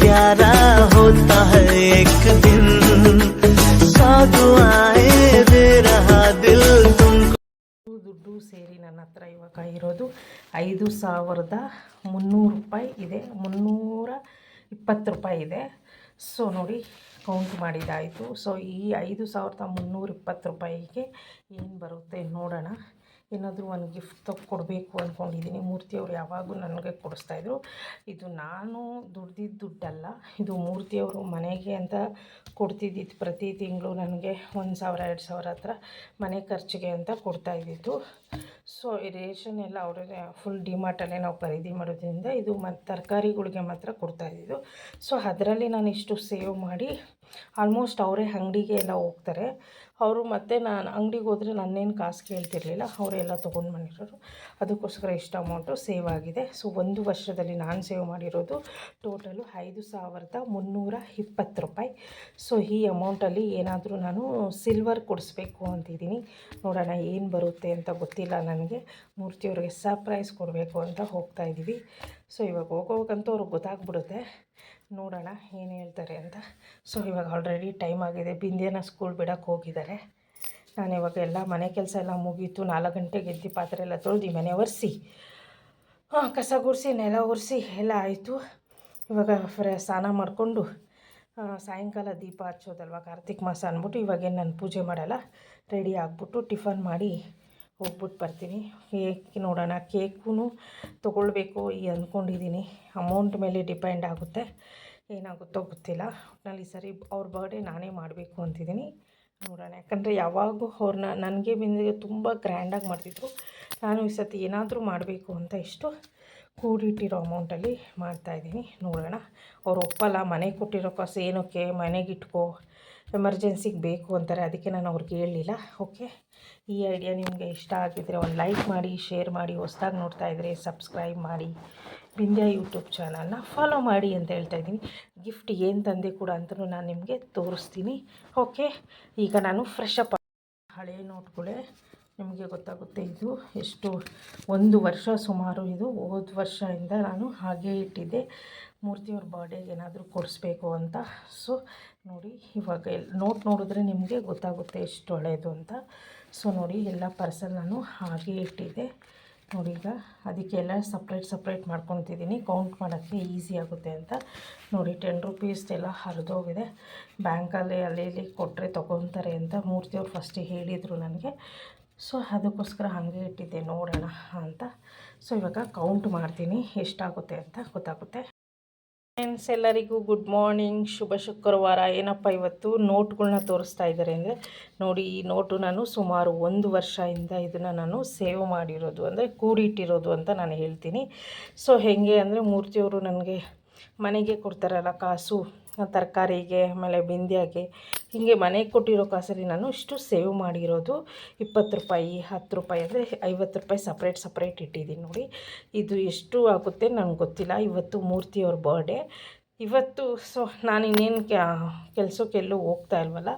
प्यारा होता है एक दिन साथ आए दे रहा दिल तुमको ದುಡ್ಡು ಸೇರಿ ನನ್ನ ಹತ್ರ ಇವಾಗ ಇರೋದು ಐದು ಸಾವಿರದ ಮುನ್ನೂರು ರೂಪಾಯಿ ಇದೆ ಮುನ್ನೂರ ಇಪ್ಪತ್ತು ರೂಪಾಯಿ ಇದೆ ಸೊ ನೋಡಿ ಕೌಂಟ್ ಮಾಡಿದ್ದಾಯಿತು ಸೊ ಈ ಐದು ಸಾವಿರದ ಮುನ್ನೂರ ಇಪ್ಪತ್ತು ರೂಪಾಯಿಗೆ ಏನು ಬರುತ್ತೆ ನೋಡೋಣ ಏನಾದರೂ ಒಂದು ಗಿಫ್ಟ್ ಕೊಡಬೇಕು ಅಂದ್ಕೊಂಡಿದ್ದೀನಿ ಮೂರ್ತಿಯವರು ಯಾವಾಗೂ ನನಗೆ ಕೊಡಿಸ್ತಾಯಿದ್ರು ಇದು ನಾನು ದುಡ್ದಿದ್ದ ದುಡ್ಡಲ್ಲ, ಇದು ಮೂರ್ತಿಯವರು ಮನೆಗೆ ಅಂತ ಕೊಡ್ತಿದ್ದಿತ್ತು ಪ್ರತಿ ತಿಂಗಳು ನನಗೆ ಒಂದು ಸಾವಿರ, ಎರಡು ಸಾವಿರ ಹತ್ರ ಮನೆ ಖರ್ಚಿಗೆ ಅಂತ ಕೊಡ್ತಾ ಕೊಡ್ತಾಯಿದ್ದಿದ್ದು ಸೊ ಈ ರೇಷನ್ ಎಲ್ಲ ಅವರೇ ಫುಲ್ ಡಿಮಾರ್ಟಲ್ಲೇ ನಾವು ಖರೀದಿ ಮಾಡೋದ್ರಿಂದ ಇದು ಮತ್ತು ತರಕಾರಿಗಳಿಗೆ ಮಾತ್ರ ಕೊಡ್ತಾಯಿದ್ದು ಸೊ ಅದರಲ್ಲಿ ನಾನು ಇಷ್ಟು ಸೇವ್ ಮಾಡಿ ಆಲ್ಮೋಸ್ಟ್ ಅವರೇ ಅಂಗಡಿಗೆ ಎಲ್ಲ ಹೋಗ್ತಾರೆ. ಅವರು ಮತ್ತೆ ನಾನು ಅಂಗಡಿಗೆ ಹೋದರೆ ನನ್ನೇನು ಕಾಸು ಕೇಳ್ತಿರ್ಲಿಲ್ಲ. ಅವರೆಲ್ಲ ತೊಗೊಂಡು ಬಂದಿರೋರು. ಅದಕ್ಕೋಸ್ಕರ ಇಷ್ಟು ಅಮೌಂಟು ಸೇವ್ ಆಗಿದೆ. ಸೊ ಒಂದು ವರ್ಷದಲ್ಲಿ ನಾನು ಸೇವ್ ಮಾಡಿರೋದು ಟೋಟಲು ಐದು ಸಾವಿರದ ಮುನ್ನೂರ ಇಪ್ಪತ್ತು ರೂಪಾಯಿ. ಸೊ ಈ ಅಮೌಂಟಲ್ಲಿ ಏನಾದರೂ ನಾನು ಸಿಲ್ವರ್ ಕೊಡಿಸ್ಬೇಕು ಅಂತಿದ್ದೀನಿ. ನೋಡೋಣ ಏನು ಬರುತ್ತೆ ಅಂತ ಗೊತ್ತಿಲ್ಲ ನನಗೆ. ಮೂರ್ತಿಯವ್ರಿಗೆ ಸರ್ಪ್ರೈಸ್ ಕೊಡಬೇಕು ಅಂತ ಹೋಗ್ತಾ ಇದ್ದೀವಿ ಸೊ ಇವಾಗ ಹೋಗೋವಾಗಂತೂ ಅವ್ರಿಗೆ ಗೊತ್ತಾಗ್ಬಿಡುತ್ತೆ. ನೋಡೋಣ ಏನು ಹೇಳ್ತಾರೆ ಅಂತ. ಸೊ ಇವಾಗ ಆಲ್ರೆಡಿ ಟೈಮ್ ಆಗಿದೆ. ಬಿಂದಿಯನ ಸ್ಕೂಲ್ ಬಿಡೋಕ್ಕೆ ಹೋಗಿದ್ದಾರೆ. ನಾನು ಇವಾಗ ಎಲ್ಲ ಮನೆ ಕೆಲಸ ಎಲ್ಲ ಮುಗೀತು. ನಾಲ್ಕು ಗಂಟೆಗೆ ಎದ್ದು ಪಾತ್ರೆ ಎಲ್ಲ ತೊಳೆದು ಮನೆ ಒರೆಸಿ. ಹಾಂ, ಕಸ ಗುಡಿಸಿ, ನೆಲ ಒರೆಸಿ ಎಲ್ಲ ಆಯಿತು. ಇವಾಗ ಫ್ರೆ, ಸ್ನಾನ ಮಾಡಿಕೊಂಡು ಸಾಯಂಕಾಲ ದೀಪ ಹಚ್ಚೋದಲ್ವ ಕಾರ್ತಿಕ್ ಮಾಸ ಅಂದ್ಬಿಟ್ಟು ಇವಾಗೇನು ನಾನು ಪೂಜೆ ಮಾಡಲ್ಲ. ರೆಡಿ ಆಗಿಬಿಟ್ಟು ಟಿಫನ್ ಮಾಡಿ ಹೋಗ್ಬಿಟ್ಟು ಬರ್ತೀನಿ. ಕೇಕ್ ನೋಡೋಣ. ಕೇಕೂ ತೊಗೊಳ್ಬೇಕು ಈ ಅಂದ್ಕೊಂಡಿದ್ದೀನಿ. ಅಮೌಂಟ್ ಮೇಲೆ ಡಿಪೆಂಡ್ ಆಗುತ್ತೆ. ಏನಾಗುತ್ತೋ ಗೊತ್ತಿಲ್ಲ. ಒಟ್ಟಿನಲ್ಲಿ ಈ ಸರಿ ಅವ್ರ ಬರ್ಡೇ ನಾನೇ ಮಾಡಬೇಕು ಅಂತಿದ್ದೀನಿ. ನೋಡೋಣ. ಯಾಕಂದರೆ ಯಾವಾಗೂ ಅವ್ರನ್ನ ನನಗೆ ಬಿಂದಿಗೆ ತುಂಬ ಗ್ರ್ಯಾಂಡಾಗಿ ಮಾಡ್ತಿದ್ರು. ನಾನು ಈ ಸತಿ ಏನಾದರೂ ಮಾಡಬೇಕು ಅಂತ ಇಷ್ಟು ಕೂಡಿಟ್ಟಿರೋ ಅಮೌಂಟಲ್ಲಿ ಮಾಡ್ತಾಯಿದ್ದೀನಿ ನೋಡೋಣ. ಅವ್ರು ಒಪ್ಪಲ್ಲ. ಮನೆಗೆ ಕೊಟ್ಟಿರೋ ಕಾಸು ಏನಕ್ಕೆ? ಮನೆಗೆ ಇಟ್ಕೋ. ಎಮರ್ಜೆನ್ಸಿಗೆ ಬೇಕು ಅಂತಾರೆ, ಅದಕ್ಕೆ ನಾನು ಅವ್ರಿಗೆ ಹೇಳಲಿಲ್ಲ ಓಕೆ ಈ ಐಡಿಯಾ ನಿಮಗೆ ಇಷ್ಟ ಆಗಿದ್ದರೆ ಒಂದು ಲೈಕ್ ಮಾಡಿ ಶೇರ್ ಮಾಡಿ, ಹೊಸ್ದಾಗಿ ನೋಡ್ತಾ ಇದ್ದರೆ ಸಬ್ಸ್ಕ್ರೈಬ್ ಮಾಡಿ. ಬಿಂದ್ಯಾ ಯೂಟ್ಯೂಬ್ ಚಾನಲ್ನ ಫಾಲೋ ಮಾಡಿ ಅಂತ ಹೇಳ್ತಾ ಇದ್ದೀನಿ. ಗಿಫ್ಟ್ ಏನು ತಂದೆ ಕೂಡ ಅಂತಲೂ ನಾನು ನಿಮಗೆ ತೋರಿಸ್ತೀನಿ. ಓಕೆ ಈಗ ನಾನು ಫ್ರೆಶ್ ಅಪ್ ಹಳೆ ನೋಟ್ಗಳೇ ನಿಮಗೆ ಗೊತ್ತಾಗುತ್ತೆ ಇದು ಎಷ್ಟು ಒಂದು ವರ್ಷ ಸುಮಾರು ಇದು ಹೋದ ವರ್ಷದಿಂದ ನಾನು ಹಾಗೆ ಇಟ್ಟಿದ್ದೆ. ಮೂರ್ತಿಯವ್ರ ಬರ್ಡೇಗೆ ಏನಾದರೂ ಕೊಡಿಸ್ಬೇಕು ಅಂತ. ಸೊ ನೋಡಿ, ಇವಾಗ ನೋಟ್ ನೋಡಿದ್ರೆ ನಿಮಗೆ ಗೊತ್ತಾಗುತ್ತೆ ಎಷ್ಟು ಒಳ್ಳೆಯದು ಅಂತ. ಸೊ ನೋಡಿ, ಎಲ್ಲ ಪರ್ಸಲ್ ನಾನು ಹಾಗೆ ಇಟ್ಟಿದ್ದೆ. ನೋಡಿ ಈಗ ಅದಕ್ಕೆಲ್ಲ ಸಪ್ರೇಟ್ ಸಪ್ರೇಟ್ ಮಾಡ್ಕೊತಿದ್ದೀನಿ. ಕೌಂಟ್ ಮಾಡೋಕ್ಕೆ ಈಸಿ ಆಗುತ್ತೆ ಅಂತ. ನೋಡಿ ಟೆನ್ ರುಪೀಸ್ದೆಲ್ಲ ಹರಿದೋಗಿದೆ. ಬ್ಯಾಂಕಲ್ಲಿ ಅಲ್ಲಿ ಇಲ್ಲಿ ಕೊಟ್ಟರೆ ತೊಗೊತಾರೆ ಅಂತ ಮೂರ್ತಿಯವ್ರು ಫಸ್ಟ್ ಹೇಳಿದರು ನನಗೆ. ಸೊ ಅದಕ್ಕೋಸ್ಕರ ಹಾಗೆ ಇಟ್ಟಿದ್ದೆ, ನೋಡೋಣ ಅಂತ. ಸೊ ಇವಾಗ ಕೌಂಟ್ ಮಾಡ್ತೀನಿ, ಎಷ್ಟಾಗುತ್ತೆ ಅಂತ ಗೊತ್ತಾಗುತ್ತೆ. ಫ್ರೆಂಡ್ಸ್, ಎಲ್ಲರಿಗೂ ಗುಡ್ ಮಾರ್ನಿಂಗ್. ಶುಭ ಶುಕ್ರವಾರ. ಏನಪ್ಪ ಇವತ್ತು? ನೋಟ್ಗಳನ್ನ ತೋರಿಸ್ತಾ ಇದ್ದಾರೆ ಅಂದರೆ, ನೋಡಿ, ಈ ನೋಟು ನಾನು ಸುಮಾರು ಒಂದು ವರ್ಷದಿಂದ ಇದನ್ನು ನಾನು ಸೇವ್ ಮಾಡಿರೋದು, ಅಂದರೆ ಕೂಡಿಟ್ಟಿರೋದು ಅಂತ ನಾನು ಹೇಳ್ತೀನಿ. ಸೊ ಹೇಗೆ ಅಂದರೆ, ಮೂರ್ತಿಯವರು ನನಗೆ ಮನೆಗೆ ಕೊಡ್ತಾರಲ್ಲ, ಕಾಸು, ತರಕಾರಿಗೆ, ಆಮೇಲೆ ಬಿಂದಿಯಾಗೆ ಹೀಗೆ ಮನೆಗೆ ಕೊಟ್ಟಿರೋ ಕಾಸಲ್ಲಿ ನಾನು ಇಷ್ಟು ಸೇವ್ ಮಾಡಿರೋದು ಇಪ್ಪತ್ತು ರೂಪಾಯಿ, ಹತ್ತು ರೂಪಾಯಿ ಅಂದರೆ ಐವತ್ತು ರೂಪಾಯಿ ಸಪ್ರೇಟ್ ಸಪ್ರೇಟ್ ಇಟ್ಟಿದ್ದೀನಿ ನೋಡಿ. ಇದು ಎಷ್ಟು ಆಗುತ್ತೆ ನನಗೆ ಗೊತ್ತಿಲ್ಲ. ಇವತ್ತು ಮೂರ್ತಿಯವ್ರ ಬರ್ಡೇ ಇವತ್ತು ಸೊ ನಾನು ಇನ್ನೇನು ಕೆಲಸಕ್ಕೆಲ್ಲೂ ಹೋಗ್ತಾ ಇಲ್ವಲ್ಲ,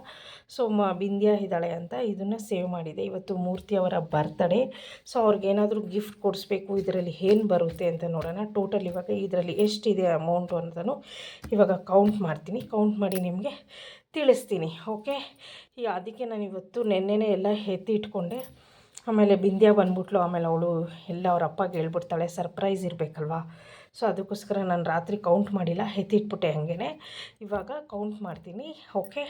ಸೊ ಮ ಬಿಂದ್ಯಾ ಇದ್ದಾಳೆ ಅಂತ ಇದನ್ನು ಸೇವ್ ಮಾಡಿದೆ. ಇವತ್ತು ಮೂರ್ತಿ ಅವರ ಬರ್ತಡೇ ಸೊ ಅವ್ರಿಗೇನಾದರೂ ಗಿಫ್ಟ್ ಕೊಡಿಸ್ಬೇಕು, ಇದರಲ್ಲಿ ಏನು ಬರುತ್ತೆ ಅಂತ ನೋಡೋಣ. ಟೋಟಲ್ ಇವಾಗ ಇದರಲ್ಲಿ ಎಷ್ಟಿದೆ ಅಮೌಂಟು ಅಂತಲೂ ಇವಾಗ ಕೌಂಟ್ ಮಾಡ್ತೀನಿ. ಕೌಂಟ್ ಮಾಡಿ ನಿಮಗೆ ತಿಳಿಸ್ತೀನಿ ಓಕೆ ಈ ಅದಕ್ಕೆ ನಾನು ಇವತ್ತು ನೆನ್ನೆನೇ ಎಲ್ಲ ಎತ್ತಿ ಇಟ್ಕೊಂಡೆ. ಆಮೇಲೆ ಬಿಂದ್ಯಾ ಬಂದ್ಬಿಟ್ಲು, ಆಮೇಲೆ ಅವಳು ಎಲ್ಲ ಅವ್ರ ಅಪ್ಪಗೆ ಹೇಳ್ಬಿಡ್ತಾಳೆ, ಸರ್ಪ್ರೈಸ್ ಇರಬೇಕಲ್ವಾ? ಸೊ ಅದಕ್ಕೋಸ್ಕರ ನಾನು ರಾತ್ರಿ ಕೌಂಟ್ ಮಾಡಿಲ್ಲ, ಎತ್ತಿಟ್ಬಿಟ್ಟೆ ಹಾಗೇ ಇವಾಗ ಕೌಂಟ್ ಮಾಡ್ತೀನಿ ಓಕೆ